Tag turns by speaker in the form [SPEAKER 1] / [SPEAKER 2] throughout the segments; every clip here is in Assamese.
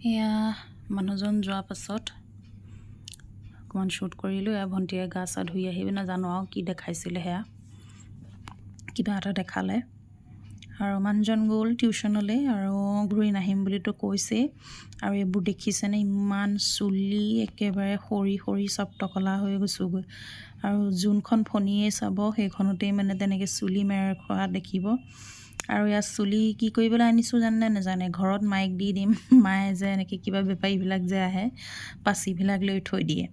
[SPEAKER 1] এয়া মানুহজন যোৱাৰ পাছত অকণমান শ্বুট কৰিলোঁ এয়া ভণ্টীয়ে গা চা ধুই আহি নাজানো আৰু কি দেখাইছিলে সেয়া। কিবা এটা দেখালে। আৰু মানুহজন গ'ল টিউশ্যনলৈ আৰু ঘূৰি নাহিম বুলিতো কৈছেই। আৰু এইবোৰ দেখিছেনে? ইমান চুলি একেবাৰে সৰি সৰি চব টকলা হৈ গৈছোঁগৈ। আৰু যোনখন ফণীয়ে চাব সেইখনতেই মানে তেনেকৈ চুলি মেৰ খোৱা দেখিব। আৰু ইয়াত চুলি কি কৰিবলৈ আনিছোঁ জানে নাজানে। ঘৰত মাইক দি দিম। মায়ে যে এনেকৈ কিবা বেপাৰীবিলাক যে আহে পাচিবিলাক লৈ থৈ দিয়ে।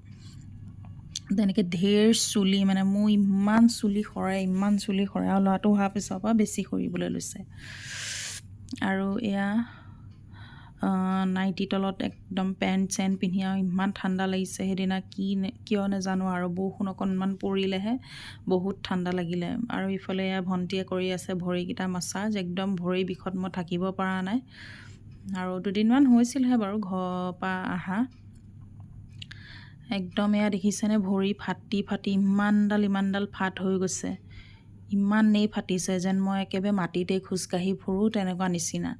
[SPEAKER 1] তেনেকৈ ঢেৰ চুলি মানে মোৰ ইমান চুলি সৰে ইমান চুলি সৰে আৰু ল'ৰাটো হোৱাৰ পিছৰ পৰা বেছি সৰিবলৈ লৈছে। আৰু এয়া নাইটি তলত একদম পেণ্ট চেণ্ট পিন্ধি আৰু ইমান ঠাণ্ডা লাগিছে। সেইদিনা কি কিয় নাজানো আৰু বৰষুণ অকণমান পৰিলেহে বহুত ঠাণ্ডা লাগিলে। আৰু ইফালে এয়া ভণ্টিয়ে কৰি আছে ভৰিকেইটা মাছাজ একদম ভৰি বিষত মই থাকিব পৰা নাই। আৰু দুদিনমান হৈছিলহে বাৰু ঘৰৰ পৰা অহা একদম এয়া দেখিছেনে ভৰি ফাটি ফাটি ইমানডাল ইমানডাল ফাট হৈ গৈছে। ইমানেই ফাটিছে যেন মই একেবাৰে মাটিতে খোজকাঢ়ি ফুৰোঁ তেনেকুৱা নিচিনা।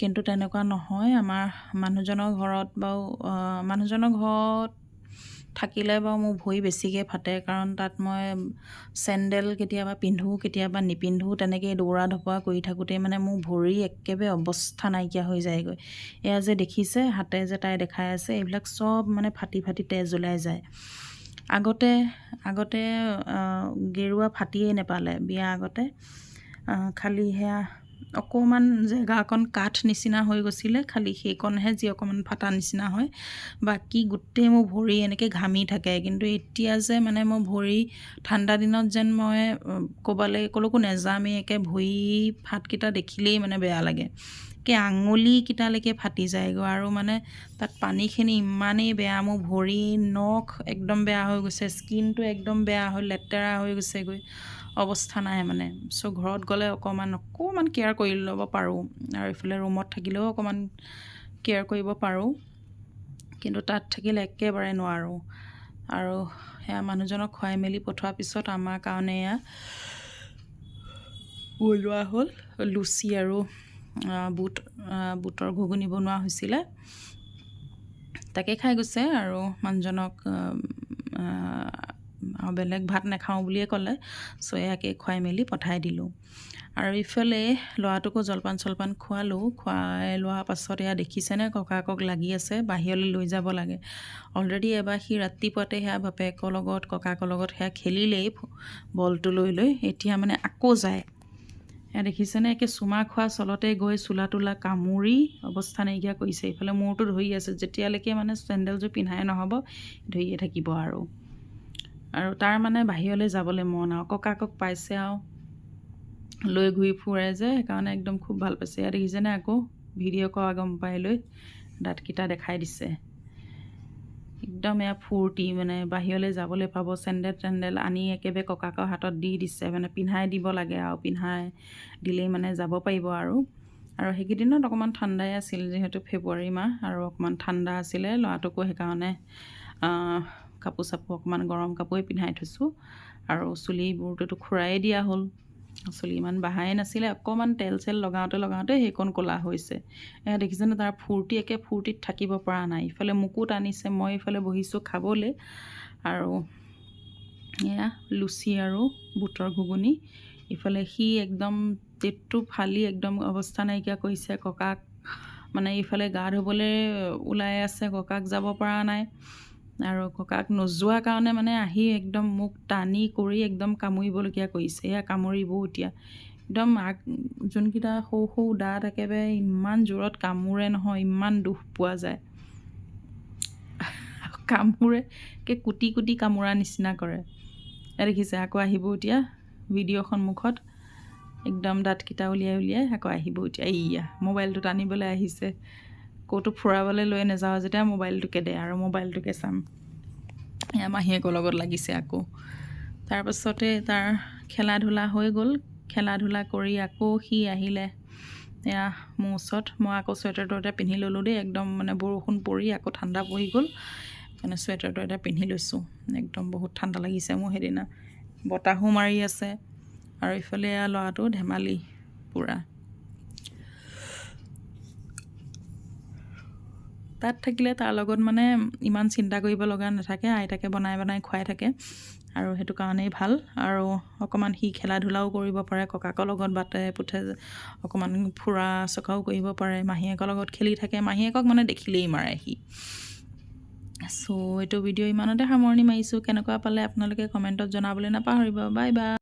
[SPEAKER 1] কিন্তু তেনেকুৱা নহয়। আমাৰ মানুহজনৰ ঘৰত বাৰু মানুহজনৰ ঘৰত থাকিলে বাৰু মোৰ ভৰি বেছিকৈ ফাটে। কাৰণ তাত মই চেণ্ডেল কেতিয়াবা পিন্ধোঁ কেতিয়াবা নিপিন্ধোঁ তেনেকৈ দৌৰা ধপৰা কৰি থাকোঁতেই মানে মোৰ ভৰি একেবাৰে অৱস্থা নাইকিয়া হৈ যায়গৈ। এয়া যে দেখিছে হাতে যে তাই দেখাই আছে এইবিলাক চব মানে ফাটি ফাটি তেজ ওলাই যায়। আগতে আগতে গেৰুৱা ফাটিয়েই নেপালে। বিয়া আগতে খালি সেয়া অকণমান জেগাকণ কাঠ নিচিনা হৈ গৈছিলে খালি সেইকণহে যি অকণমান ফটা নিচিনা হয়। বাকী গোটেই মোৰ ভৰি এনেকৈ ঘামি থাকে। কিন্তু এতিয়া যে মানে মোৰ ভৰি ঠাণ্ডা দিনত যেন মই ক'ৰবালৈ ক'লৈকো নেযামেই একে ভৰি ফাটকেইটা দেখিলেই মানে বেয়া লাগে। একে আঙুলিকেইটালৈকে ফাটি যায়গৈ আৰু মানে তাত পানীখিনি ইমানেই বেয়া মোৰ ভৰি নখ একদম বেয়া হৈ গৈছে স্কিনটো একদম বেয়া হৈ লেতেৰা হৈ গৈছেগৈ। অৱস্থা নাই মানে। চ' ঘৰত গ'লে অকণমান অকণমান কেয়াৰ কৰি ল'ব পাৰোঁ। আৰু এইফালে ৰুমত থাকিলেও অকণমান কেয়াৰ কৰিব পাৰোঁ। কিন্তু তাত থাকিলে একেবাৰে নোৱাৰোঁ। আৰু সেয়া মানুহজনক খুৱাই মেলি পঠোৱাৰ পিছত আমাৰ কাৰণে এয়া বনোৱা হ'ল। লুচি আৰু বুট বুটৰ ঘুগুনি বনোৱা হৈছিলে। তাকে খাই গৈছে আৰু মানুহজনক বেলেগ ভাত নাখাওঁ বুলিয়ে ক'লে। চয়াকে খুৱাই মেলি পঠাই দিলোঁ। আৰু ইফালে ল'ৰাটোকো জলপান চলপান খোৱালোঁ। খুৱাই লোৱাৰ পাছত এয়া দেখিছেনে? ককাকক লাগি আছে। বাহিৰলৈ লৈ যাব লাগে। অলৰেডি এবাৰ সি ৰাতিপুৱাতে সেয়া বাপেকৰ লগত ককাকৰ লগত সেয়া খেলিলেই বলটো লৈ লৈ এতিয়া মানে আকৌ যায়। এয়া দেখিছেনে? একে চুমা খোৱা চলতে গৈ চোলা তোলা কামুৰি অৱস্থা নাইকিয়া কৰিছে। ইফালে মূৰটো ধৰি আছে। যেতিয়ালৈকে মানে চেণ্ডেলযোৰ পিন্ধাই নহ'ব ধৰিয়ে থাকিব আৰু। আৰু তাৰ মানে বাহিৰলৈ যাবলৈ মন আৰু ককাকক পাইছে আৰু। লৈ ঘূৰি ফুৰে যে সেইকাৰণে একদম খুব ভাল পাইছে। ইয়াত দেখিছেনে আকৌ? ভিডিঅ' কৰা গম পাই লৈ দাঁতকেইটা দেখাই দিছে। একদম এয়া ফূৰ্তি মানে বাহিৰলৈ যাবলৈ পাব চেণ্ডেল টেণ্ডেল আনি একেবাৰে ককাকৰ হাতত দি দিছে মানে পিন্ধাই দিব লাগে আৰু পিন্ধাই দিলেই মানে যাব পাৰিব আৰু। আৰু সেইকেইদিনত অকণমান ঠাণ্ডাই আছিল যিহেতু ফেব্ৰুৱাৰী মাহ আৰু অকণমান ঠাণ্ডা আছিলে ল'ৰাটোকো সেইকাৰণে কাপোৰ চাপোৰ অকণমান গৰম কাপোৰে পিন্ধাই থৈছোঁ। আৰু চুলিবোৰটোতো খুৰাই দিয়া হ'ল। চুলি ইমান বাহাই নাছিলে। অকণমান তেল চেল লগাওঁতে লগাওঁতে সেইকণ ক'লা হৈছে। এয়া দেখিছেনে? তাৰ ফূৰ্তি একে ফূৰ্তিত থাকিব পৰা নাই। ইফালে মোকো টানিছে মই ইফালে বহিছোঁ খাবলৈ। আৰু এয়া লুচি আৰু বুটৰ ঘুগুনি। ইফালে সি একদম পেটটো ফালি একদম অৱস্থা নাইকিয়া কৰিছে। ককাক মানে ইফালে গা ধুবলৈ ওলাই আছে ককাক যাব পৰা নাই। আৰু ককাক নোযোৱাৰ কাৰণে মানে আহি একদম মোক টানি কৰি একদম কামুৰিবলগীয়া কৰিছে। এয়া কামুৰিবও এতিয়া। একদম আগ যোনকেইটা সৰু সৰু দাঁত একেবাৰে ইমান জোৰত কামোৰে নহয় ইমান দুখ পোৱা যায়। কামোৰে একে কুটি কুটি কামোৰা নিচিনা কৰে। দেখিছে আকৌ আহিব এতিয়া ভিডিঅ' সন্মুখত একদম দাঁতকেইটা উলিয়াই উলিয়াই আকৌ আহিব এতিয়া। এইয়া মোবাইলটো টানিবলৈ আহিছে। ক'তো ফুৰাবলৈ লৈ নাযাওঁ যেতিয়া মোবাইলটোকে দে আৰু মোবাইলটোকে চাম। এয়া মাহীয়েকৰ লগত লাগিছে আকৌ। তাৰপাছতে তাৰ খেলা ধূলা হৈ গ'ল। খেলা ধূলা কৰি আকৌ সি আহিলে। এয়া মোৰ ওচৰত। মই আকৌ চুৱেটাৰটো এটা পিন্ধি ল'লোঁ দেই। একদম মানে বৰষুণ পৰি আকৌ ঠাণ্ডা পৰি গ'ল। সেইকাৰণে চুৱেটাৰটো এটা পিন্ধি লৈছোঁ। একদম বহুত ঠাণ্ডা লাগিছে মোৰ সেইদিনা। বতাহো মাৰি আছে। আৰু ইফালে এয়া ল'ৰাটো ধেমালি পূৰা। তাত থাকিলে তাৰ লগত মানে ইমান চিন্তা কৰিব লগা নাথাকে আইতাকে বনাই বনাই খুৱাই থাকে। আৰু সেইটো কাৰণেই ভাল। আৰু অকণমান সি খেলা ধূলাও কৰিব পাৰে ককাকৰ লগত বাটে পথে অকণমান ফুৰা চকাও কৰিব পাৰে মাহীয়েকৰ লগত খেলি থাকে। মাহীয়েকক মানে দেখিলেই মাৰে সি। চ' এইটো ভিডিঅ' ইমানতে সামৰণি মাৰিছোঁ। কেনেকুৱা পালে আপোনালোকে কমেণ্টত জনাবলৈ নাপাহৰিব। Bye bye.